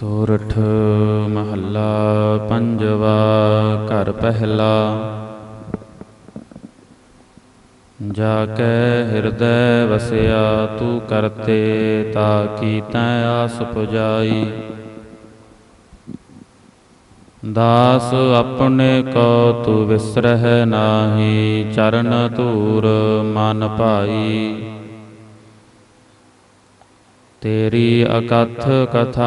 ਸੋਰਠ ਮਹੱਲਾ ਪੰਜਵਾ, ਘਰ ਪਹਿਲਾ। ਜਾ ਕੈ ਹਿਰਦੈ ਵਸਿਆ, ਤੂੰ ਕਰਤੇ ਤਾ ਕੀ ਤੈ ਆਸ ਪੁਜਾਈ। ਦਾਸ ਆਪਣੇ ਕੋ ਤੂੰ ਵਿਸਰਹਿ ਨਾਹੀ, ਚਰਨ ਧੂਰ ਮਨ ਭਾਈ। ਤੇਰੀ ਅਕਥ ਕਥਾ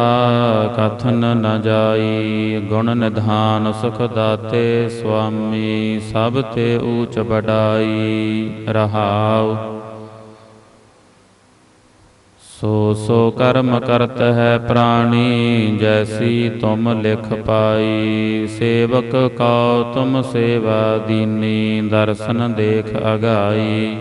ਕਥਨ ਨ ਜਾਈ, ਗੁਣ ਨਿਧਾਨ ਸੁਖ ਦਾਤੇ ਸੁਆਮੀ, ਸਭ ਤੇ ਊਚ ਬਡਾਈ ਰਹਾਉ। ਸੋ ਸੋ ਕਰਮ ਕਰਤ ਹੈ ਪ੍ਰਾਣੀ, ਜੈਸੀ ਤੁਮ ਲਿਖ ਪਾਈ। ਸੇਵਕ ਕਉ ਤੁਮ ਸੇਵਾ ਦੀਨੀ, ਦਰਸ਼ਨ ਦੇਖ ਅਗਾਈ।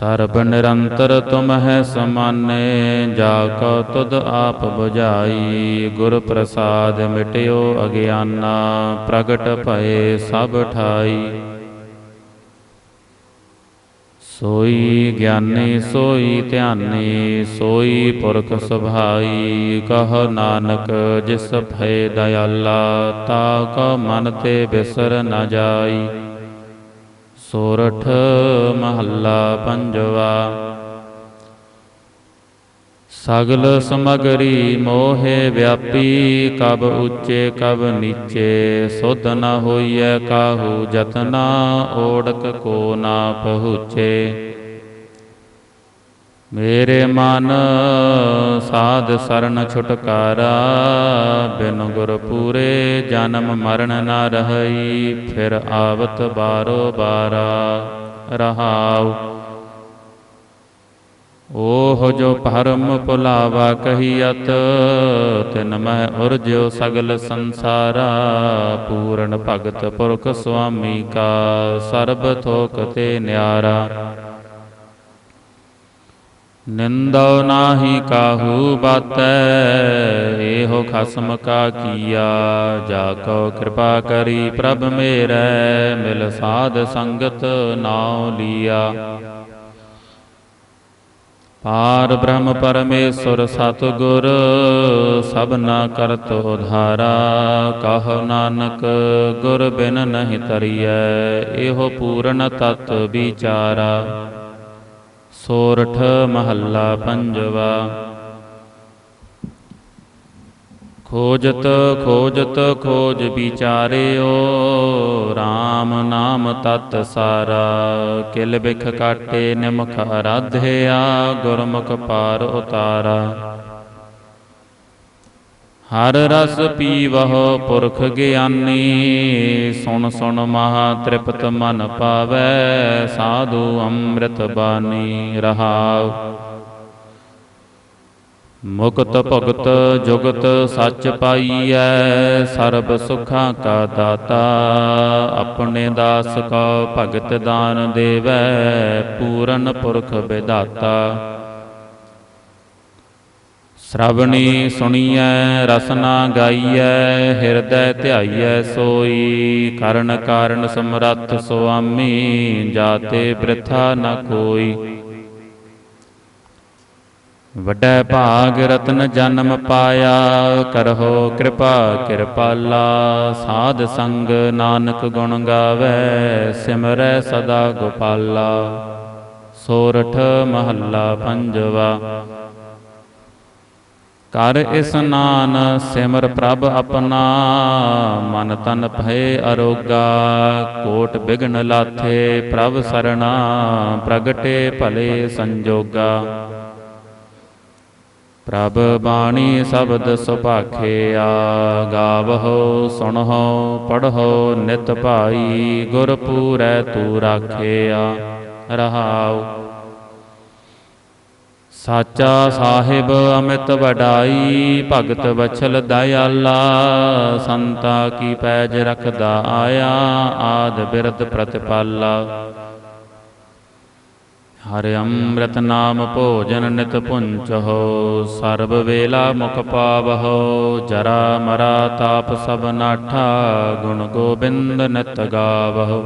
ਸਰਬ ਨਿਰੰਤਰ ਤੁਮ ਹੈ ਸਮਾਨੇ, ਜਾ ਕੋ ਤੁਧ ਆਪ 부ਝਾਈ ਗੁਰ ਪ੍ਰਸਾਦ ਮਿਟਿਓ ਅਗਿਆਨਾ, ਪ੍ਰਗਟ ਭਏ ਸਭ ਠਾਈ। ਸੋਈ ਗਿਆਨੀ, ਸੋਈ ਧਿਆਨੀ, ਸੋਈ ਪੁਰਖ ਸੁਭਾਈ। ਕਹ ਨਾਨਕ, ਜਿਸ ਭਏ ਦਇਆਲਾ, ਤਾ ਕੋ ਮਨ ਤੇ ਬਿਸਰ ਨ ਜਾਈ। ਸੋਰਠ ਮਹੱਲਾ ਪੰਜਵਾ। ਸਗਲ ਸਮਗਰੀ ਮੋਹੇ ਵਿਆਪੀ, ਕਬ ਉੱਚੇ, ਕਬ ਨੀਚੇ, ਸੁਧ ਨ ਹੋਈਐ ਕਾਹੂ ਜਤਨਾ ਓੜਕ ਕੋ ਨਾ ਪਹੁੰਚੇ। ਮੇਰੇ ਮਨ ਸਾਧ ਸਰਨ ਛੁਟਕਾਰਾ, ਬਿਨ ਗੁਰ ਪੂਰੇ ਜਨਮ ਮਰਨ ਨਾ ਰਹੀ, ਫਿਰ ਆਵਤ ਬਾਰੋ ਬਾਰਾ ਰਹਾਉ। ਓਹ ਜੋ ਭਰਮ ਭੁਲਾਵਾ ਕਹੀਅਤ, ਤਿਨ ਮਹਿ ਉਰਜਿਓ ਸਗਲ ਸੰਸਾਰਾ, ਪੂਰਨ ਭਗਤ ਪੁਰਖ ਸੁਆਮੀ ਕਾ ਸਰਬ ਥੋਕ ਤੇ ਨਿਆਰਾ। ਨਿੰਦਉ ਨਾਹੀ ਕਾਹੂ ਬਾਤੈ, ਇਹੋ ਖਸਮ ਕਾ ਕੀਆ। ਜਾ ਕੋ ਕਿਰਪਾ ਕਰੀ ਪ੍ਰਭ ਮੇਰੈ, ਮਿਲ ਸਾਧ ਸੰਗਤ ਨਾਉ ਲੀਆ। ਪਾਰ ਬ੍ਰਹਮ ਪਰਮੇਸ਼ਰ ਸਤਿਗੁਰ ਸਭਨਾ ਕਰਤ ਉਧਾਰਾ ਕਹ ਨਾਨਕ ਗੁਰ ਬਿਨ ਨਹੀਂ ਤਰੀਐ, ਇਹੋ ਪੂਰਨ ਤਤ ਵਿਚਾਰਾ। ਸੋਰਠ ਮਹੱਲਾ ਪੰਜਵਾ। ਖੋਜਤ ਖੋਜਤ, ਖੋਜ ਵਿਚਾਰਿਓ RAM ਨਾਮ ਤਤ ਸਾਰਾ। ਕਿਲ ਬਿਖ ਕਾਟੇ ਨਿਮਖ ਅਰਾਧਿਆ, ਗੁਰਮੁਖ ਪਾਰ ਉਤਾਰਾ। ਹਰ ਰਸ ਪੀਵਹੁ ਪੁਰਖ ਗਿਆਨੀ, ਸੁਣ ਸੁਣ ਮਹਾ ਤ੍ਰਿਪਤ ਮਨ ਪਾਵੈ, ਸਾਧੂ ਅੰਮ੍ਰਿਤ ਬਾਣੀ ਰਹਾਉ। ਮੁਕਤ ਭਗਤ ਜੁਗਤ ਸੱਚ ਪਾਈਐ, ਸਰਬ ਸੁਖਾਂ ਕਾ ਦਾਤਾ, ਆਪਣੇ ਦਾਸ ਕੋ ਭਗਤ ਦਾਨ ਦੇਵੈ, ਪੂਰਨ ਪੁਰਖ ਵਿਦਾਤਾ ਸ਼ਰਵਣੀ ਸੁਣੀਐ, ਰਸਨਾ ਗਾਈਐ, ਹਿਰਦੈ ਧਿਆਈਐ ਸੋਈ, ਕਰਨ ਕਾਰਨ ਸਮਰੱਥ ਸੁਆਮੀ, ਜਾਤੇ ਪ੍ਰਥਾ ਨ ਕੋਈ। ਵੱਡਾ ਭਾਗ ਰਤਨ ਜਨਮ ਪਾਇਆ, ਕਰਹੋ ਕਿਰਪਾ ਕਿਰਪਾਲਾ, ਸਾਧ ਸੰਗ ਨਾਨਕ ਗੁਣ ਗਾਵੇ, ਸਿਮਰੈ ਸਦਾ ਗੋਪਾਲਾ। ਸੋਰਠ ਮਹੱਲਾ ਪੰਜਵਾ। ਕਰ ਇਸਨਾਨ ਸਿਮਰ ਪ੍ਰਭ ਆਪਣਾ, ਮਨ ਤਨ ਭਏ ਅਰੋਗਾ, ਕੋਟ ਬਿਗਨ ਲਾਥੇ, ਪ੍ਰਭ ਸਰਣਾ, ਪ੍ਰਗਟੇ ਭਲੇ ਸੰਜੋਗਾ। ਪ੍ਰਭ ਬਾਣੀ ਸ਼ਬਦ ਸੁਭਾਖਿਆ ਗਾਵਹੁ, ਸੁਣਹੋ, ਪੜਹੁ, ਨਿਤ ਭਾਈ ਗੁਰ ਪੂਰੈ ਤੂ ਰਾਖਿਆ ਰਹਾਉ। ਸਾਚਾ ਸਾਹਿਬ ਅਮਿਤ ਵਡਾਈ, ਭਗਤ ਵਛਲ ਦਇਆਲਾ, ਸੰਤਾ ਕੀ ਪੈਜ ਰਖਦਾ ਆਇਆ, ਆਦ ਬਿਰਦ ਪ੍ਰਤਿਪਾਲਾ। ਹਰਿ ਅੰਮ੍ਰਿਤ ਨਾਮ ਭੋਜਨ ਨਿਤ ਪੁੰਚਹੁ ਸਰਬ ਵੇਲਾ ਮੁਖ ਪਾਵਹੁ ਜਰਾ ਮਰਾ ਤਾਪ ਸਭ ਨਾਠਾ, ਗੁਣ ਗੋਬਿੰਦ ਨਿਤ ਗਾਵਹੁ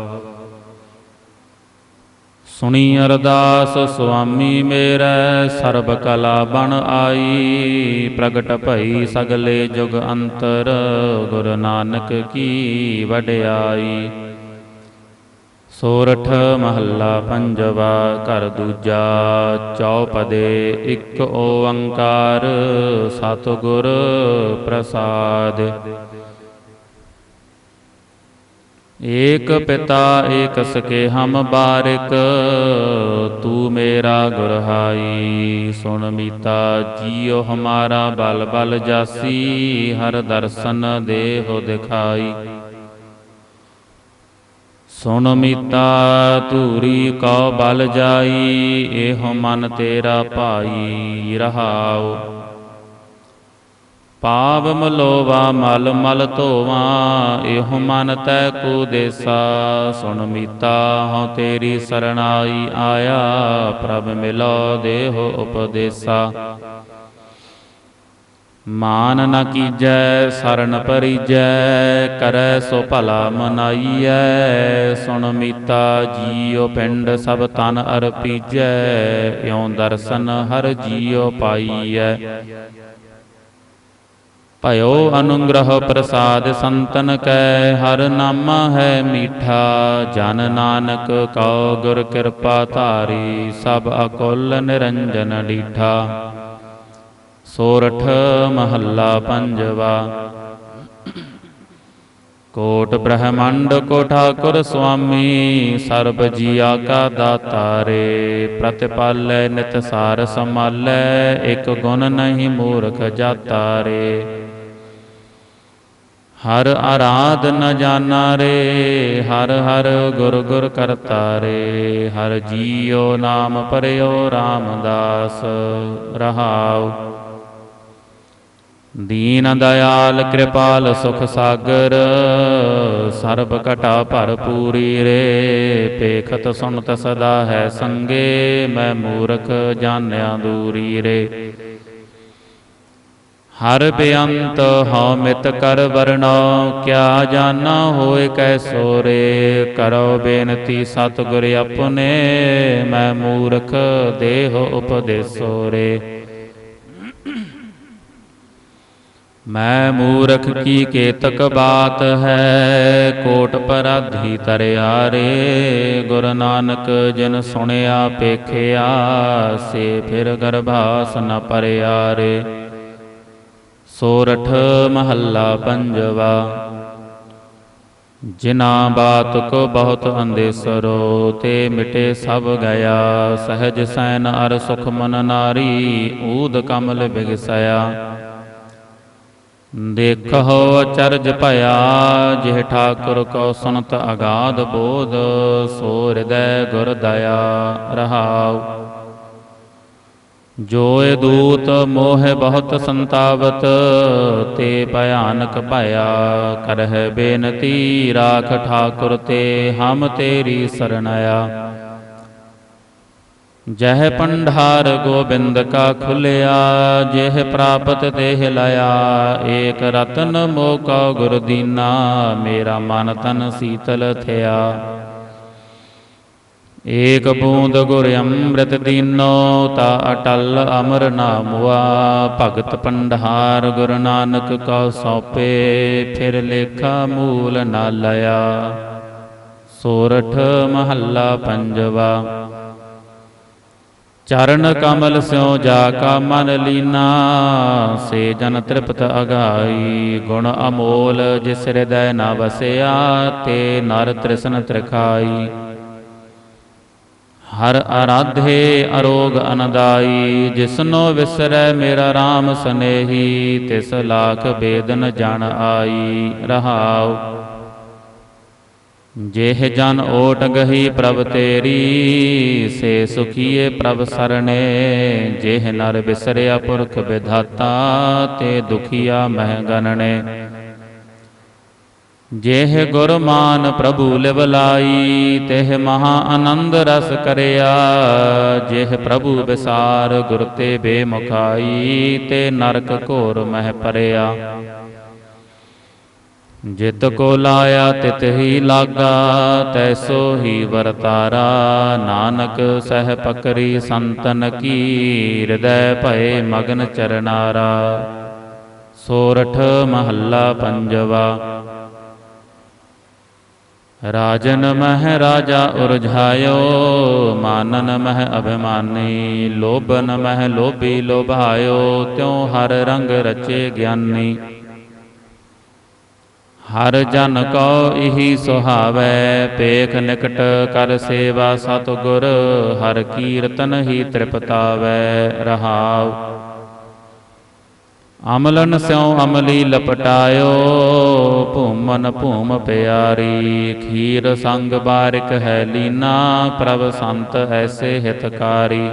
ਸੁਣੀ ਅਰਦਾਸ, ਸੁਆਮੀ ਮੇਰੇ, ਸਰਬ ਕਲਾ ਬਣ ਆਈ। ਪ੍ਰਗਟ ਭਈ ਸਗਲੇ ਜੁਗ ਅੰਤਰ, ਗੁਰੂ ਨਾਨਕ ਕੀ ਵਡਿਆਈ। ਸੋਰਠ ਮਹੱਲਾ ਪੰਜਵਾ, ਘਰ ਦੂਜਾ, ਚੌਪਦੇ ਇੱਕ ਓੰਕਾਰ, ਸਤਿਗੁਰ ਪ੍ਰਸਾਦ। ਏਕ ਪਿਤਾ ਏਕ ਸਕੇ ਹਮ ਬਾਰਿਕ, ਤੂ ਮੇਰਾ ਗੁਰਹਾਈ ਸੁਣ ਮੀਤਾ ਜੀਉ ਹਮਾਰਾ ਬਲ ਬਲ ਜਾਸੀ, ਹਰ ਦਰਸ਼ਨ ਦੇਹੁ ਦਿਖਾਈ। ਸੁਣ ਮੀਤਾ ਧੂਰੀ ਕਉ ਬਲ ਜਾਈ, ਇਹੋ ਮਨ ਤੇਰਾ ਭਾਈ ਰਹਾਉ। ਪਾਵ ਮਲੋਵਾ ਮਲ ਮਲ ਧੋਵਾਂ, ਇਹੋ ਮਨ ਤੈ ਕੋ ਦੇਸਾ। ਸੁਣ ਮੀਤਾ, ਹਉ ਤੇਰੀ ਸਰਣਾਈ ਆਇਆ, ਪ੍ਰਭ ਮਿਲੋ ਦੇਹੋ ਉਪਦੇਸਾ। ਮਾਨ ਨ ਕੀਜੈ ਸਰਣ ਪਰੀਜੈ, ਕਰੈ ਸੋ ਭਲਾ ਮਨਾਈਐ। ਸੁਣ ਮੀਤਾ, ਜੀਉ ਪਿੰਡ ਸਭ ਤਨ ਅਰਪੀਜੈ, ਇਉ ਦਰਸ਼ਨ ਹਰ ਜੀਉ ਪਾਈਐ। ਭਇਓ ਅਨੁਗ੍ਰਹ ਪ੍ਰਸਾਦ ਸੰਤਨ ਕੈ, ਹਰ ਨਾਮਾ ਹੈ ਮੀਠਾ, ਜਨ ਨਾਨਕ ਕਉ ਗੁਰ ਕਿਰਪਾ ਧਾਰੀ, ਸਭ ਅਕੁਲ ਨਿਰੰਜਨ ਡੀਠਾ ਸੋਰਠ ਮਹੱਲਾ ਪੰਜਵਾ। ਕੋਟ ਬ੍ਰਹਮੰਡ ਕੋ ਠਾਕੁਰ ਸੁਆਮੀ, ਸਰਬ ਜੀਆ ਕਾ ਦਾਤਾਰੇ ਪ੍ਰਤਿਪਾਲੈ ਨਿਤ ਸਾਰ ਸਮਾਲੈ ਇਕ ਗੁਣ ਨਹੀਂ ਮੂਰਖ ਜਾਤਾ ਰੇ। ਹਰ ਆਰਾਧ ਨ ਜਾਣਾ ਰੇ, ਹਰ ਹਰ ਗੁਰ ਗੁਰ ਕਰਤਾ ਰੇ, ਹਰ ਜੀਉ ਨਾਮ ਪਰਿਓ ਰਾਮਦਾਸ ਰਹਾਉ। ਦੀਨ ਦਇਆਲ ਕਿਰਪਾਲ ਸੁਖ ਸਾਗਰ, ਸਰਬ ਘਟਾ ਭਰਪੂਰੀ ਰੇ ਪੇਖਤ ਸੁਣਤ ਸਦਾ ਹੈ ਸੰਗੇ, ਮੈਂ ਮੂਰਖ ਜਾਣਿਆ ਦੂਰੀ ਰੇ। ਹਰ ਬੇਅੰਤ ਹਉ ਮਿਤ ਕਰ ਵਰਣੋ, ਕਿਆ ਜਾਣਾ ਹੋਏ ਕੈਸੋ ਰੇ ਕਰੋ ਬੇਨਤੀ ਸਤਿਗੁਰ ਆਪਣੇ, ਮੈਂ ਮੂਰਖ ਦੇਹ ਉਪਦੇਸੋ ਰੇ ਮੈਂ ਮੂਰਖ ਕੀ ਕੇਤਕ ਬਾਤ ਹੈ, ਕੋਟ ਪਰਾਧੀ ਤਰਿਆ ਰੇ ਗੁਰ ਨਾਨਕ ਜਿਨ ਸੁਣਿਆ ਪੇਖਿਆ ਸੇ ਫਿਰ ਗਰਭਾਸ ਨ ਪਰਿਆ ਰੇ ਸੋਰਠ ਮਹੱਲਾ ਪੰਜਵਾ। ਜਿਨਾ ਬਾਤ ਕੋ ਬਹੁਤ ਅੰਦੇਸਰੋ, ਤੇ ਮਿਟੇ ਸਭ ਗਿਆ। ਸਹਜ ਸੈਨ ਅਰ ਸੁਖ ਮਨ ਨਾਰੀ ਊਦ ਕਮਲ ਬਿਗਸਾਇਆ। ਦੇਖੋ ਅਚਰਜ ਭਇਆ, ਜਿਹ ਠਾਕੁਰ ਕੋ ਸੁਨਤ ਅਗਾਧ ਬੋਧ, ਸੋ ਹਿਰਦੈ ਗੁਰ ਦਇਆ ਰਹਾਉ। ਜੋਏ ਦੂਤ ਮੋਹ ਬਹੁਤ ਸੰਤਾਵਤ, ਤੇ ਭਿਆਨਕ ਭਇਆ ਕਰਹਿ ਬੇਨਤੀ ਰਾਖ ਠਾਕੁਰ ਤੇ ਹਮ ਤੇਰੀ ਸਰਣਾਇਆ ਜਹ ਪੰਢਾਰ ਗੋਬਿੰਦ ਕਾ ਖੁਲਿਆ, ਜਿਹ ਪ੍ਰਾਪਤ ਦੇਹ ਲਿਆ ਏਕ ਰਤਨ ਮੋਕਾ ਗੁਰ ਦੀਨਾ, ਮੇਰਾ ਮਨ ਤਨ ਸੀਤਲ ਥਿਆ। ਏਕ ਬੂੰਦ ਗੁਰ ਅੰਮ੍ਰਿਤ ਦੀਨੋ, ਤਾ ਅਟਲ ਅਮਰ ਨਾਮੁਆ ਭਗਤ ਪੰਢਾਰ ਗੁਰ ਨਾਨਕ ਕਾ ਸੌਪੇ, ਫਿਰ ਲੇਖਾ ਮੂਲ ਨਾ ਲਿਆ ਸੋਰਠ ਮਹੱਲਾ ਪੰਜਵਾ। ਚਰਨ ਕਮਲ ਸਿਉ ਜਾ ਕਾ ਮਨ ਲੀਨਾ ਸੇ ਜਨ ਤ੍ਰਿਪਤ ਅਗਾਈ। ਗੁਣ ਅਮੋਲ ਜਿਸ ਹਿਰਦੈ ਨਾ ਵਸਿਆ, ਤੇ ਨਰ ਤ੍ਰਿਸ਼ਨ ਤ੍ਰਿਖਾਈ। ਹਰ ਆਰਾਧੇ ਅਰੋਗ ਅਨਦਾਈ, ਜਿਸਨੋ ਵਿਸਰੈ ਮੇਰਾ RAM ਸਨੇਹੀ, ਤਿਸ ਲਾਖ ਬੇਦਨ ਜਨ ਆਈ, ਰਹਾਉ। ਜੇਹ ਜਨ ਓਟ ਗਹੀ ਪ੍ਰਭ ਤੇਰੀ, ਸੇ ਸੁਖੀਏ ਪ੍ਰਭ ਸਰਣੇ। ਜੇਹ ਨਰ ਵਿਸਰਿਆ ਪੁਰਖ ਵਿਧਾਤਾ ਤੇ ਦੁਖੀਆ ਮਹਿ ਗਨਣੇ। ਜਿਹ ਗੁਰਮਾਨ ਪ੍ਰਭੂ ਲਿਵ ਲਾਈ, ਤਿਹ ਮਹਾ ਆਨੰਦ ਰਸ ਕਰਿਆ। ਜਿਹ ਪ੍ਰਭੂ ਵਿਸਾਰ ਗੁਰ ਤੇ ਬੇਮੁਖਾਈ, ਤੇ ਨਰਕ ਘੋਰ ਮਹਿ ਪਰਿਆ ਜਿਤ ਕੋ ਲਾਇਆ, ਤਿਤ ਹੀ ਲਾਗਾ ਤੈਸੋ ਹੀ ਵਰਤਾਰਾ। ਨਾਨਕ ਸਹਿ ਪਕਰੀ ਸੰਤਨ ਕੀ ਹਿਰਦੈ ਭਏ ਮਗਨ ਚਰਨਾਰਾ। ਸੋਰਠ ਮਹੱਲਾ ਪੰਜਵਾ। ਰਾਜਨ ਮਹਿ ਰਾਜਾ ਉਰਝਾਇਓ, ਮਾਨਨ ਮਹਿ ਅਭਿਮਾਨੀ, ਲੋਭਨ ਮਹਿ ਲੋਭੀ ਲੋਭਾਇਓ, ਤਿਉ ਹਰ ਰੰਗ ਰਚੇ ਗਿਆਨੀ। ਹਰ ਜਨ ਕੋ ਇਹੀ ਸੁਹਾਵੈ, ਪੇਖ ਨਿਕਟ ਕਰ ਸੇਵਾ ਸਤਿਗੁਰ, ਹਰ ਕੀਰਤਨ ਹੀ ਤ੍ਰਿਪਤਾਵੈ, ਰਹਾਉ। ਅਮਲਨ ਸਿਉ ਅਮਲੀ ਲਪਟਾਇਓ, ਭੂਮਨ ਭੂਮ ਪਿਆਰੀ, ਖੀਰ ਸੰਗ ਬਾਰਿਕ ਹੈ ਲੀਨਾ, ਪ੍ਰਭ ਸੰਤ ਐਸੇ ਹਿਤਕਾਰੀ।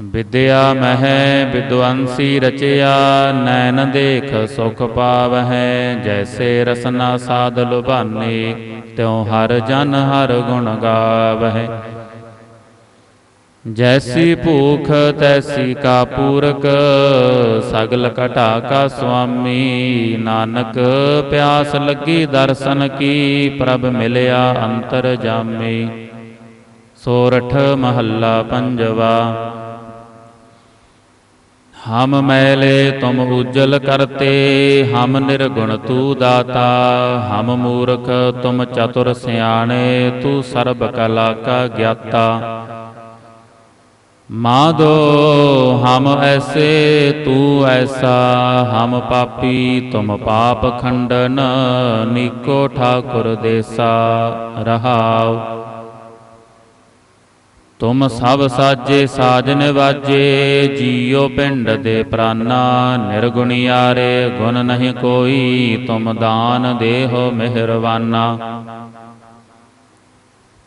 ਵਿਦਿਆ ਮਹਿ ਵਿਦਵੰਸੀ ਰਚਿਆ, ਨੈਣ ਦੇਖ ਸੁਖ ਪਾਵਹਿ, ਜੈਸੇ ਰਸਨਾ ਸਾਧ ਲੁਭਾਨੇ, ਤਿਉ ਹਰ ਜਨ ਹਰ ਗੁਣ ਗਾਵਹਿ। ਜੈਸੀ ਭੂਖ ਤੈਸੀ ਕਾ ਪੂਰਕ। ਸਗਲ ਘਟਾ ਕਾ ਸੁਆਮੀ ਨਾਨਕ। ਪਿਆਸ ਲੱਗੀ ਦਰਸ਼ਨ ਕੀ ਪ੍ਰਭ ਮਿਲਿਆ ਅੰਤਰ ਜਾਮੀ। ਸੋਰਠ ਮਹੱਲਾ ਪੰਜਵਾ। ਹਮ ਮੈਲੇ ਤੁਮ ਉਜਲ ਕਰਤੇ ਹਮ ਨਿਰਗੁਣ ਤੂ ਦਾਤਾ। ਹਮ ਮੂਰਖ ਤੁਮ ਚਤੁਰ ਸਿਆਣੇ ਤੂ ਸਰਬ ਕਲਾ ਕਾ ਗਿਆਤਾ। ਮਾਦੋ, ਹਮ ਐਸੇ ਤੂ ਐਸਾ, ਹਮ ਪਾਪੀ ਤੁਮ ਪਾਪ ਖੰਡਨ, ਨੀਕੋ ਠਾਕੁਰ ਦੇਸਾ ਰਹਾਉ। ਤੁਮ ਸਭ ਸਾਜੇ ਸਾਜਨ ਵਾਜੇ, ਜੀਉ ਪਿੰਡ ਦੇ ਪ੍ਰਾਨਾ ਨਿਰਗੁਣਿਆਰੇ ਗੁਣ ਨਹੀਂ ਕੋਈ, ਤੁਮ ਦਾਨ ਦੇਹੋ ਮਿਹਰਵਾਨਾ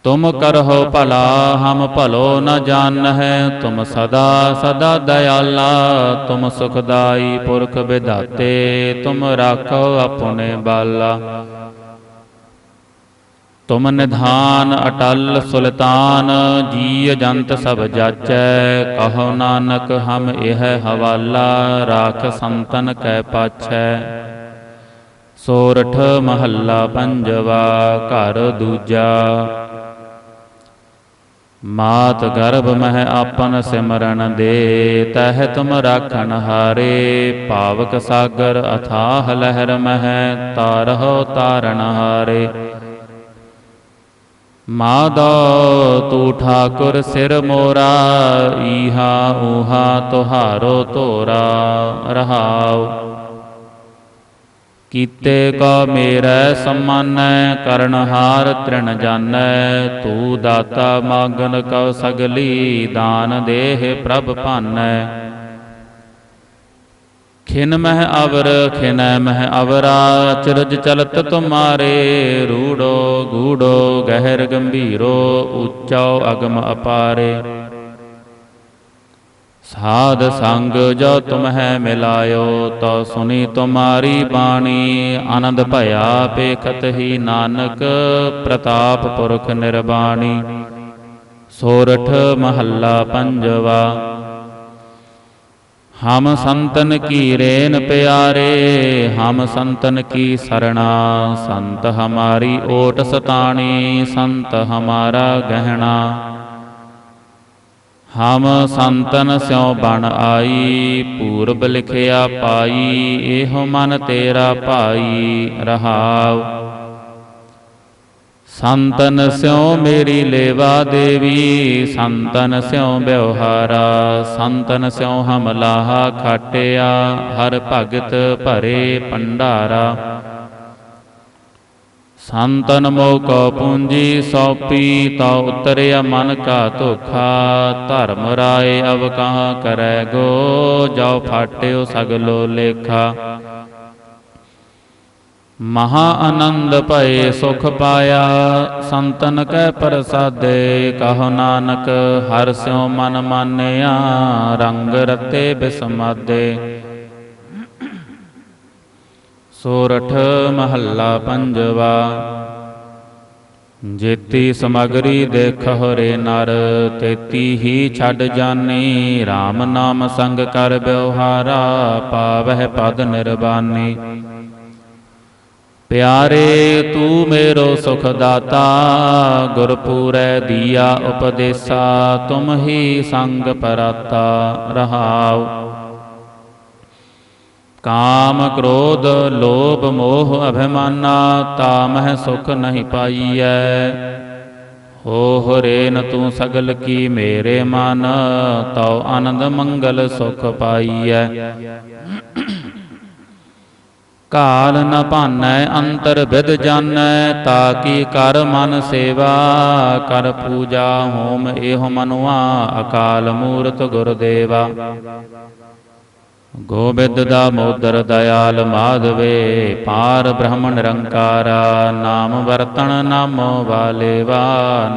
ਤੁਮ ਕਰਹੁ ਭਲਾ, ਹਮ ਭਲੋ ਨ ਜਾਣਹਿ, ਤੁਮ ਸਦਾ ਸਦਾ ਦਇਆਲਾ, ਤੁਮ ਸੁਖਦਾਈ ਪੁਰਖ ਵਿਧਾਤੇ, ਤੁਮ ਰਾਖੋ ਆਪਣੇ ਬਾਲਾ। ਤੁਮ ਨਿਧਾਨ ਅਟਲ ਸੁਲਤਾਨ ਜੀ ਜੰਤ ਸਭ ਜਾਚੈ, ਕਹੋ ਨਾਨਕ ਹਮ ਇਹ ਹਵਾਲਾ, ਰਾਖ ਸੰਤਨ ਕੈ ਪਾਛੈ। ਸੋਰਠ ਮਹੱਲਾ ਪੰਜਵਾ, ਘਰ ਦੂਜਾ। ਮਾਤ ਗਰਭ ਮਹਿ ਆਪਨ ਸਿਮਰਨ ਦੇ, ਤਹਿ ਤੁਮ ਰਾਖਣ ਹਾਰੇ, ਭਾਵਕ ਸਾਗਰ ਅਥਾਹ ਲਹਿਰ ਮਹਿ, ਤਾਰਹੁ ਤਾਰਨ ਹਾਰੇ। ਮਾਦੋ ਤੂ ਠਾਕੁਰ ਸਿਰ ਮੋਰਾ, ਈਹਾ ਊਹਾ ਤੁਹਾਰੋ ਤੋਰਾ ਰਹਾਉ। ਕੀਤੇ ਕੋ ਮੇਰੈ ਸਮਾਨੈ, ਕਰਨਹਾਰ ਤ੍ਰਿਣ ਜਾਣੈ ਤੂ ਦਾਤਾ ਮਾਗਨ ਕਉ ਸਗਲੀ, ਦਾਨ ਦੇਹ ਪ੍ਰਭ ਭਾਨੈ। ਖਿਨ ਮਹਿ ਅਵਰ, ਖਿਨੈ ਮਹਿ ਅਵਰਾ, ਚਰਜ ਚਲਤ ਤੁਮਾਰੇ। ਰੂੜੋ, ਗੂੜੋ, ਗਹਿਰ ਗੰਭੀਰੋ, ਉੱਚੋ ਅਗਮ ਅਪਾਰੇ। ਸਾਧ ਸੰਗ ਜੋ ਤੁਮਹਿ ਮਿਲਾਇਓ ਤੋ ਸੁਨੀ ਤੁਮਾਰੀ ਬਾਣੀ। ਆਨੰਦ ਭਇਆ ਪੇਖਤ ਹੀ ਨਾਨਕ, ਪ੍ਰਤਾਪ ਪੁਰਖ ਨਿਰਬਾਣੀ। ਸੋਰਠ ਮਹੱਲਾ ਪੰਜਵਾ। ਹਮ ਸੰਤਨ ਕੀ ਰੇਨ ਪਿਆਰੇ, ਹਮ ਸੰਤਨ ਕੀ ਸਰਣਾ। ਸੰਤ ਹਮਾਰੀ ਓਟ ਸਤਾਣੀ, ਸੰਤ ਹਮਾਰਾ ਗਹਿਣਾ। ਹਮ ਸੰਤਨ ਸਿਉ ਬਣ ਆਈ, ਪੂਰਬ ਲਿਖਿਆ ਪਾਈ, ਇਹੋ ਮਨ ਤੇਰਾ ਭਾਈ ਰਹਾਉ। ਸੰਤਨ ਸਿਉ ਮੇਰੀ ਲੇਵਾ ਦੇਵੀ, ਸੰਤਨ ਸਿਉ ਬਿਵਹਾਰਾ ਸੰਤਨ ਸਿਉ ਹਮਲਾਹਾ ਖਾਟਿਆ, ਹਰ ਭਗਤ ਭਰੇ ਭੰਡਾਰਾ। ਸੰਤਨ ਮੋਕੋ ਪੂੰਜੀ ਸੌਪੀ, ਤਾ ਉਤਰਿਆ ਮਨ ਕਾ ਧੋਖਾ। ਧਰਮ ਰਾਏ ਅਵ ਕਹਾਂ ਕਰੈ ਗੋ ਜਾਉ ਫਾਟਿਓ ਸਗਲੋ ਲੇਖਾ। ਮਹਾ ਆਨੰਦ ਭਏ ਸੁਖ ਪਾਇਆ, ਸੰਤਨ ਕੈ ਪ੍ਰਸਾਦੇ, ਕਹੋ ਨਾਨਕ, ਹਰ ਸਿਉ ਮਨ ਮਾਨਿਆ, ਰੰਗ ਰਤੇ ਬਿਸਮਾਦੇ। ਸੋਰਠ ਮਹੱਲਾ ਪੰਜਵਾ। ਜੇਤੀ ਸਮਗਰੀ ਦੇਖਹੁ ਰੇ ਨਰ, ਤੇਤੀ ਹੀ ਛੱਡ ਜਾਣੀ RAM ਨਾਮ ਸੰਗ ਕਰ ਬਿਵਹਾਰਾ ਪਾਵਹਿ ਪਦ ਨਿਰਬਾਨੀ। ਪਿਆਰੇ ਤੂੰ ਮੇਰੋ ਸੁਖ ਦਾਤਾ ਗੁਰਪੂਰੈ ਦੀਆ ਉਪਦੇਸਾ, ਤੁਮ ਹੀ ਸੰਗ ਪਰਾਤਾ ਰਹਾਉ। ਕਾਮ ਕ੍ਰੋਧ ਲੋਭ ਮੋਹ ਅਭਿਮਾਨਾ, ਤਾਮਹਿ ਸੁਖ ਨਹੀਂ ਪਾਈਐ। ਹੋ ਹਰੇਨ ਤੂੰ ਸਗਲ ਕੀ ਮੇਰੇ ਮਨ, ਤਉ ਆਨੰਦ ਮੰਗਲ ਸੁਖ ਪਾਈਐ। ਕਾਲ ਨ ਭਾਨੈ ਅੰਤਰ ਵਿਦ ਜਾਣੈ ਤਾਕੀ ਕਰ ਮਨ ਸੇਵਾ, ਕਰ ਪੂਜਾ ਹੋਮ ਇਹੋ ਮਨੁਆ ਅਕਾਲ ਮੂਰਤ ਗੁਰਦੇਵਾ। ਗੋਬਿੰਦ ਦਾ ਮੋਦਰ ਦਇਆਲ ਮਾਧਵੇ, ਪਾਰ ਬ੍ਰਹਮ ਨਿਰੰਕਾਰਾ ਨਾਮ ਵਰਤਣ ਨਾਮੋ ਵਾਲੇਵਾ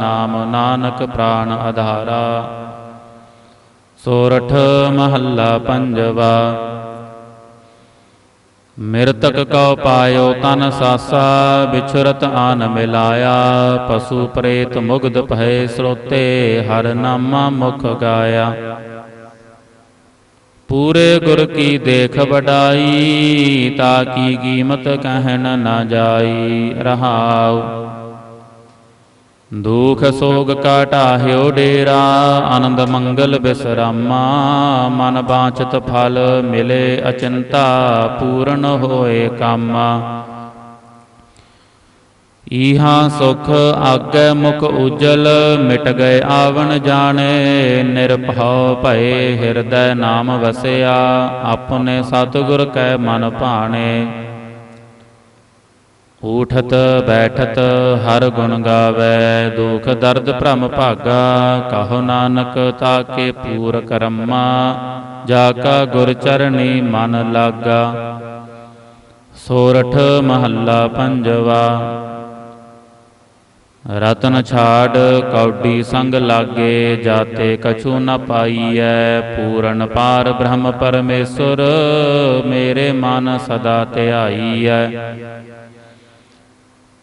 ਨਾਮ ਨਾਨਕ ਪ੍ਰਾਨ ਆਧਾਰਾ ਸੋਰਠ ਮਹੱਲਾ ਪੰਜਵਾ, ਮਿਰਤਕ ਕਉ ਪਾਇਓ ਤਨ ਸਾਸਾ ਵਿਛੁਰਤ ਆਨ ਮਿਲਾਇਆ, ਪਸ਼ੂ ਪ੍ਰੇਤ ਮੁਗਧ ਭਏ ਸਰੋਤੇ, ਹਰ ਨਾਮਾ ਮੁਖ ਗਾਇਆ। ਪੂਰੇ ਗੁਰ ਕੀ ਦੇਖ ਵਡਾਈ, ਤਾ ਕੀ ਕੀਮਤ ਕਹਿਣ ਨਾ ਜਾਈ, ਰਹਾਉ। ਦੁਖ ਸੋਗ ਕਾ ਢਾਹਿਓ ਡੇਰਾ, ਆਨੰਦ ਮੰਗਲ ਬਿਸਰਾਮਾ, ਮਨ ਬਾਚਤ ਫਲ ਮਿਲੇ ਅਚੰਤਾ, ਪੂਰਨ ਹੋਏ ਕਾਮਾ। ਈਹਾਂ ਸੁਖ ਆਗੇ ਮੁਖ ਉਜਲ, ਮਿਟ ਗਏ ਆਵਣ ਜਾਣੇ, ਨਿਰਭਉ ਭਏ ਹਿਰਦੈ ਨਾਮ ਵਸਿਆ, ਆਪਣੇ ਸਤਿਗੁਰ ਕੈ ਮਨ ਭਾਣੇ। ਊਠਤ ਬੈਠਤ ਹਰ ਗੁਣ ਗਾਵੇ, ਦੁਖ ਦਰਦ ਭ੍ਰਮ ਭਾਗਾ, ਕਹੋ ਨਾਨਕ ਤਾਕੇ ਪੂਰ ਕਰਮਾ ਜਾ ਕਾ ਗੁਰ ਚਰਣੀ ਮਨ ਲਾਗਾ। ਸੋਰਠ ਮਹੱਲਾ ਪੰਜਵਾ ਰਤਨ ਛਾੜ ਕੌਡੀ ਸੰਗ ਲਾਗੇ ਜਾਤੇ ਕਛੂ ਨ ਪਾਈਐ, ਪੂਰਨ ਪਾਰ ਬ੍ਰਹਮ ਪਰਮੇਸ਼ਰ, ਮੇਰੇ ਮਨ ਸਦਾ ਧਿਆਈਐ।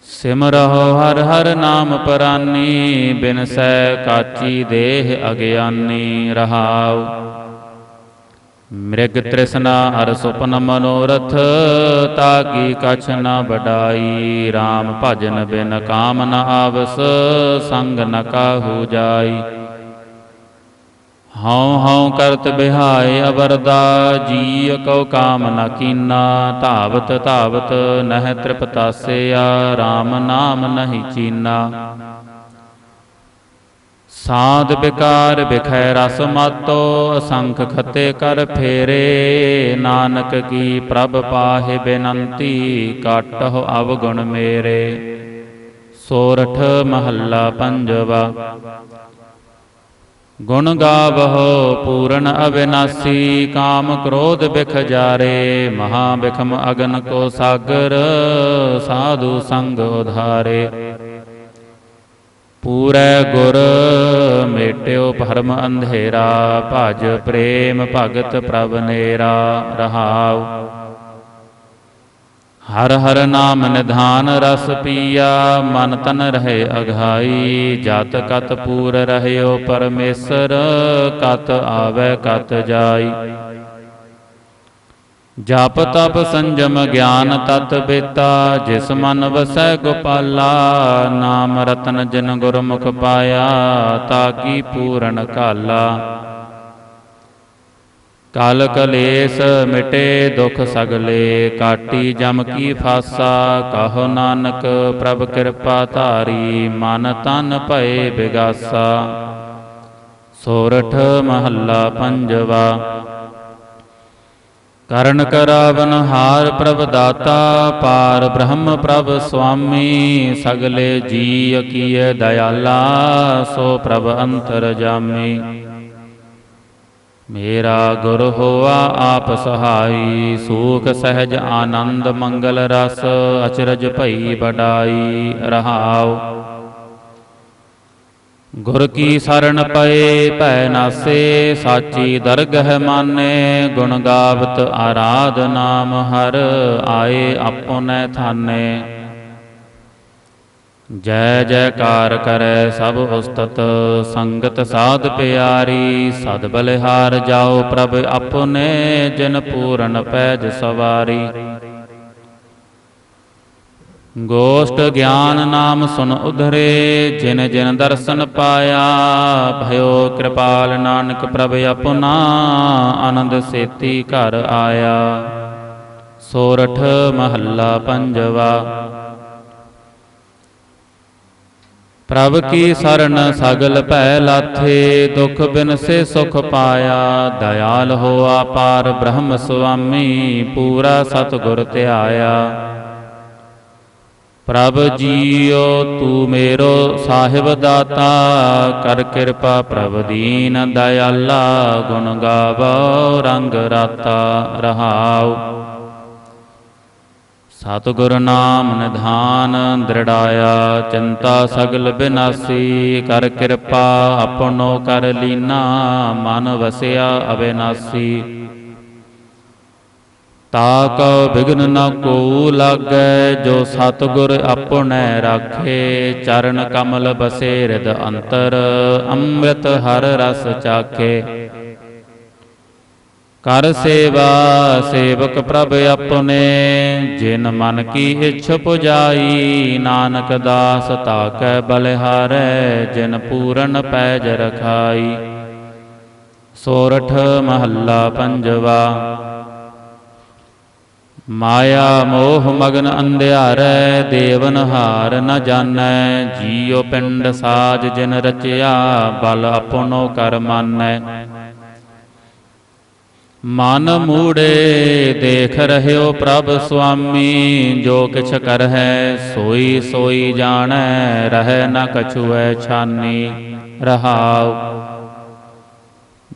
ਸਿਮਰਹੁ ਹਰ ਹਰ ਨਾਮ ਪਰਾਨੀ ਬਿਨਸੈ ਕਾਚੀ ਦੇਹ ਅਗਿਆਨੀ ਰਹਾਉ। ਮ੍ਰਿਗ ਤ੍ਰਿਸ਼ਨਾ ਹਰ ਸੁਪਨ ਮਨੋਰਥ ਤਾਕੀ ਕਛ ਨਾ ਬਡਾਈ RAM ਭਜਨ ਬਿਨ ਕਾਮ ਨ ਆਵਸ, ਸੰਗ ਨ ਕਾਹੂ ਜਾਈ। ਹਉ ਹਉ ਕਰਤ ਬਿਹਾਏ ਅਵਰਦਾ ਜੀ ਕਉ ਕਾਮ ਨ ਕੀਨਾ। ਧਾਵਤ ਧਾਵਤ ਨਹਿ ਤ੍ਰਿਪਤਾਸਿਆ RAM ਨਾਮ ਨਹੀਂ ਚੀਨਾ। ਸਾਧ ਬਿਕਾਰ ਬਿਖੈ ਰਸ ਮਾਤੋ, ਅਸੰਖ ਖਤੇ ਕਰ ਫੇਰੇ। ਨਾਨਕ ਕੀ ਪ੍ਰਭ ਪਾਹੇ ਬੇਨੰਤੀ, ਕਾਟਹੁ ਅਵਗੁਣ ਮੇਰੇ। ਸੋਰਠ ਮਹੱਲਾ ਪੰਜਵਾ। ਗੁਣ ਗਾਵਹੁ, ਪੂਰਨ ਅਬਿਨਾਸੀ ਕਾਮ ਕ੍ਰੋਧ ਬਿਖ ਜਾਰੇ। ਮਹਾ ਬਿਖਮ ਅਗਨ ਕੋ ਸਾਗਰ, ਸਾਧੂ ਸੰਗ ਉਧਾਰੇ। ਪੂਰੈ ਗੁਰ, ਮੇਟਿਓ ਭਰਮ ਅੰਧੇਰਾ, ਭਜ ਪ੍ਰੇਮ ਭਗਤ ਪ੍ਰਭ ਨੇਰਾ, ਰਹਾਉ। ਹਰ ਹਰ ਨਾਮ ਨਿਧਾਨ ਰਸ ਪੀਆ, ਮਨ ਤਨ ਰਹੇ ਅਘਾਈ ਜਤ ਕਤ ਪੂਰ ਰਹਿਓ ਪਰਮੇਸ਼ਰ, ਕਤ ਆਵੇ ਕਤ ਜਾਈ। ਜਪ ਤਪ ਸੰਜਮ ਗਿਆਨ ਤਤ ਬੇਤਾ, ਜਿਸ ਮਨ ਵਸੈ ਗੋਪਾਲਾ, ਨਾਮ ਰਤਨ ਜਿਨ ਗੁਰਮੁਖ ਪਾਇਆ ਤਾਕੀ ਪੂਰਨ ਕਾਲਾ। ਕਲ ਕਲੇਸ਼ ਮਿਟੇ ਦੁਖ ਸਗਲੇ, ਕਾਟੀ ਜਮ ਕੀ ਫਾਸਾ, ਕਹੋ ਨਾਨਕ ਪ੍ਰਭ ਕਿਰਪਾ ਧਾਰੀ, ਮਨ ਤਨ ਭਏ ਬਿਗਾਸਾ। ਸੋਰਠ ਮਹੱਲਾ ਪੰਜਵਾ ਕਰਨ ਕਰਾਵਨ ਹਾਰ ਪ੍ਰਭ ਦਾਤਾ, ਪਾਰ ਬ੍ਰਹਮ ਪ੍ਰਭ ਸੁਆਮੀ, ਸਗਲੇ ਜੀ ਕੀਏ ਦਇਆਲਾ, ਸੋ ਪ੍ਰਭ ਅੰਤਰ ਜਾਮੀ। ਮੇਰਾ ਗੁਰ ਹੋਆ, ਆਪ ਸਹਾਈ, ਸੂਖ ਸਹਿਜ ਆਨੰਦ ਮੰਗਲ ਰਸ, ਅਚਰਜ ਭਈ ਬਡਾਈ ਰਹਾਉ। ਗੁਰ ਕੀ ਸਰਣ ਪਏ, ਭੈ ਨਾਸੇ, ਸਾਚੀ ਦਰਗਹ ਮਾਨੇ, ਗੁਣ ਗਾਵਤ ਆਰਾਧ ਨਾਮ ਹਰ ਆਏ ਆਪੁਨੈ ਥਾਨੇ। ਜੈ ਜੈਕਾਰ ਕਰੈ ਸਭ ਉਸਤਤ, ਸੰਗਤ ਸਾਧ ਪਿਆਰੀ, ਸਦ ਬਲਿਹਾਰ ਜਾਓ ਪ੍ਰਭ ਆਪਨੇ, ਜਿਨ ਪੂਰਨ ਪੈਜ ਸਵਾਰੀ। ਗੋਸ਼ਟ ਗਿਆਨ ਨਾਮ ਸੁਨ ਉਧਰੇ, ਜਿਨ ਜਿਨ ਦਰਸ਼ਨ ਪਾਇਆ, ਭਇਓ ਕਿਰਪਾਲ ਨਾਨਕ ਪ੍ਰਭ ਆਪਣਾ, ਆਨੰਦ ਸੇਤੀ ਘਰ ਆਇਆ। ਸੋਰਠ ਮਹੱਲਾ ਪੰਜਵਾ। ਪ੍ਰਭ ਕੀ ਸਰਨ ਸਗਲ ਭੈ ਲਾਥੇ, ਦੁਖ ਬਿਨ ਸੇ ਸੁਖ ਪਾਇਆ, ਦਇਆਲ ਹੋਆ ਪਾਰ ਬ੍ਰਹਮ ਸੁਆਮੀ, ਪੂਰਾ ਸਤਿਗੁਰ ਧਿਆਇਆ। ਪ੍ਰਭ ਜੀਓ ਤੂੰ ਮੇਰੋ ਸਾਹਿਬ ਦਾਤਾ। ਕਰ ਕਿਰਪਾ ਪ੍ਰਭ ਦੀਨ ਦਇਆਲਾ। ਗੁਣ ਗਾਵੋ ਰੰਗ ਰਾਤਾ ਰਹਾਉ। ਸਤਿਗੁਰ ਨਾਮ ਨਿਧਾਨ ਦ੍ਰਿੜਾਇਆ ਚਿੰਤਾ ਸਗਲ ਬਿਨਾਸੀ। ਕਰ ਕਿਰਪਾ ਆਪਣੋ ਕਰ ਲੀਨਾ ਮਨ ਵਸਿਆ ਅਬਿਨਾਸੀ। ਤਾ ਕਉ ਬਿਗਨ ਨ ਕੋ ਲਾਗੈ, ਜੋ ਸਤਿਗੁਰ ਆਪਣੈ ਰਾਖੇ, ਚਰਨ ਕਮਲ ਬਸੇ ਹਿਰਦ ਅੰਤਰ, ਅੰਮ੍ਰਿਤ ਹਰ ਰਸ ਚਾਖੇ। ਕਰ ਸੇਵਾ, ਸੇਵਕ ਪ੍ਰਭ ਆਪਣੇ, ਜਿਨ ਮਨ ਕੀ ਇੱਛ ਪੁਜਾਈ, ਨਾਨਕ ਦਾਸ ਤਾਕੈ ਬਲਿਹਾਰੈ ਜਿਨ ਪੂਰਨ ਪੈਜ ਰਖਾਈ। ਸੋਰਠ ਮਹੱਲਾ ਪੰਜਵਾ ਮਾਇਆ ਮੋਹ ਮਗਨ ਅੰਧਿਆਰੈ, ਦੇਵਨ ਹਾਰ ਨ ਜਾਣੈ। ਜੀਉ ਪਿੰਡ ਸਾਜ ਜਿਨ ਰਚਿਆ, ਬਲ ਆਪਣੋ ਕਰ ਮਾਨੈ। ਮਨ ਮੂੜੇ ਦੇਖ ਰਹਿਓ ਪ੍ਰਭ ਸੁਆਮੀ, ਜੋ ਕਿਛ ਕਰਹਿ, ਸੋਈ ਸੋਈ ਜਾਣੈ, ਰਹਿ ਨ ਕਛੁਐ ਛਾਨੀ। ਰਹਾਉ।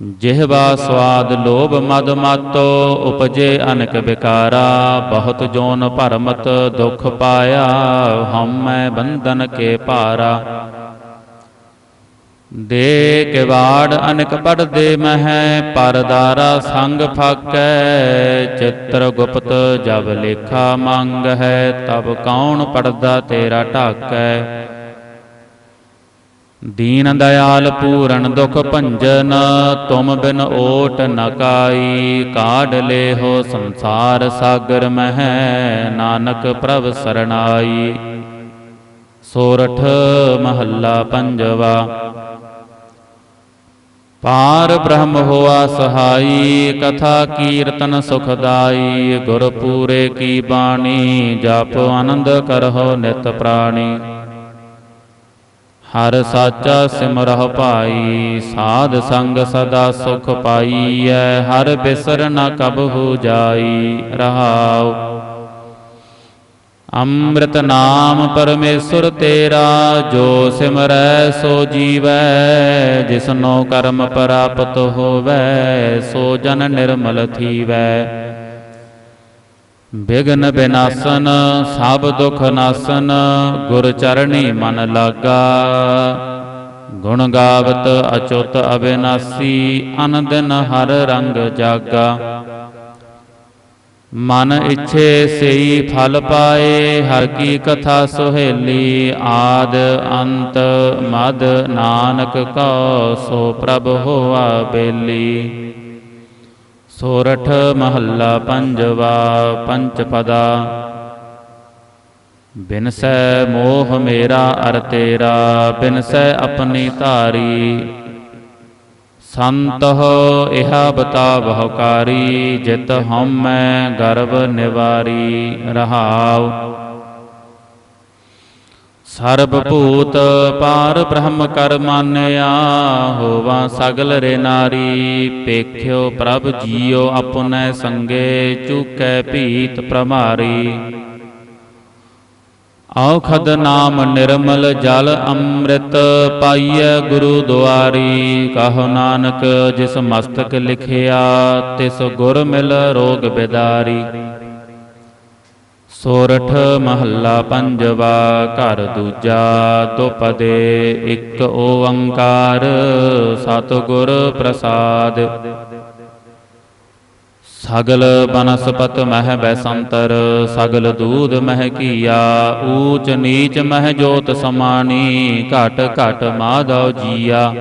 ਜਿਹਵਾ ਸਵਾਦ ਲੋਭ ਮਦ ਮਾਤੋ, ਉਪਜੇ ਅਨਕ ਵਿਕਾਰਾ, ਬਹੁਤ ਜੋਨ ਭਰਮਤ ਦੁਖ ਪਾਇਆ ਹਮੈ ਬੰਧਨ ਕੇ ਭਾਰਾ। ਦੇ ਕਿਵਾੜ ਅਨਕ ਪੜਦੇ ਮਹਿ, ਪਰਦਾਰਾ ਸੰਗ ਫਾਕੈ, ਚਿੱਤਰ ਗੁਪਤ ਜਬ ਲੇਖਾ ਮੰਗ ਹੈ, ਤਬ ਕੌਣ ਪੜਦਾ ਤੇਰਾ ਢਾਕੈ। ਦੀਨ ਦਇਆਲ ਪੂਰਨ ਦੁਖ ਭੰਜਨ, ਤੁਮ ਬਿਨ ਓਟ ਨਕਾਈ ਕਾਈ। ਕਾਢ ਲੇਹੋ ਸੰਸਾਰ ਸਾਗਰ ਮਹਿ, ਨਾਨਕ ਪ੍ਰਭ ਸਰਣਾਈ। ਸੋਰਠ ਮਹੱਲਾ ਪੰਜਵਾ। ਪਾਰ ਬ੍ਰਹਮ ਹੋਆ ਸਹਾਈ, ਕਥਾ ਕੀਰਤਨ ਸੁਖਦਾਈ। ਗੁਰ ਪੂਰੇ ਕੀ ਬਾਣੀ, ਜਪ ਆਨੰਦ ਕਰਹੁ ਨਿਤ ਪ੍ਰਾਣੀ। ਹਰ ਸਾਚਾ ਸਿਮਰਹੁ ਭਾਈ, ਸਾਧ ਸੰਗ ਸਦਾ ਸੁਖ ਪਾਈਐ, ਹਰ ਬਿਸਰ ਨ ਕਬਹੂ ਜਾਈ, ਰਹਾਉ। ਅੰਮ੍ਰਿਤ ਨਾਮ ਪਰਮੇਸ਼ਰ ਤੇਰਾ, ਜੋ ਸਿਮਰੈ ਸੋ ਜੀਵੈ, ਜਿਸਨੋ ਕਰਮ ਪ੍ਰਾਪਤ ਹੋਵੈ, ਸੋ ਜਨ ਨਿਰਮਲ ਥੀਵੈ। ਬਿਗਨ ਬਿਨਾਸਨ, ਸਭ ਦੁਖ ਨਾਸਨ, ਗੁਰ ਚਰਣੀ ਮਨ ਲਾਗਾ। ਗੁਣ ਗਾਵਤ ਅਚੁੱਤ ਅਬਿਨਾਸੀ, ਅਨੰਦਨ ਹਰ ਰੰਗ ਜਾਗਾ। ਮਨ ਇੱਛੇ ਸਈ ਫਲ ਪਾਏ, ਹਰ ਕੀ ਕਥਾ ਸੁਹੇਲੀ, ਆਦ ਅੰਤ ਮਦ ਨਾਨਕ ਕੋ ਸੋ ਪ੍ਰਭ ਹੋਆ ਬੇਲੀ। ਸੋਰਠ ਮਹੱਲਾ ਪੰਜਵਾ, ਪੰਚ ਪਦਾ। ਬਿਨਸੈ ਮੋਹ ਮੇਰਾ ਅਰ ਤੇਰਾ ਬਿਨਸੈ ਆਪਣੀ ਧਾਰੀ। ਸੰਤਹ ਇਹਾ ਬਤਾ ਕਾਰੀ ਜਿਤ ਹਉਮੈ ਗਰਭ ਨਿਵਾਰੀ ਰਹਾਉ। ਸਰਬ ਭੂਤ ਪਾਰ ਬ੍ਰਹਮ ਕਰ ਮਾਨਿਆ, ਹੋਵਾ ਸਗਲ ਰੇ ਨਾਰੀ, ਪੇਖਿਓ ਪ੍ਰਭ ਜੀਓ ਆਪਣੈ ਸੰਗੇ, ਚੁਕੈ ਭੀਤ ਪ੍ਰਮਾਰੀ। ਔਖਦ ਨਾਮ ਨਿਰਮਲ ਜਲ ਅੰਮ੍ਰਿਤ ਪਾਈਐ ਗੁਰੂ ਦੁਆਰੀ, ਕਹੋ ਨਾਨਕ ਜਿਸ ਮਸਤਕ ਲਿਖਿਆ, ਤਿਸ ਗੁਰ ਮਿਲ ਰੋਗ ਬਿਦਾਰੀ। ਸੋਰਠ ਮਹੱਲਾ ਪੰਜਵਾ, ਘਰ ਦੂਜਾ, ਦੁਪਦੇ ਇੱਕ ਓੰਕਾਰ, ਸਤਿਗੁਰ ਪ੍ਰਸਾਦ। ਸਗਲ ਬਨਸਪਤ ਮਹਿ ਬੈਸੰਤਰ, ਸਗਲ ਦੂਧ ਮਹਿ ਕੀਆ, ਊਚ ਨੀਚ ਮਹਿ ਜੋਤ ਸਮਾਣੀ ਘਟ ਘਟ ਮਾਧਵ ਜੀਆ।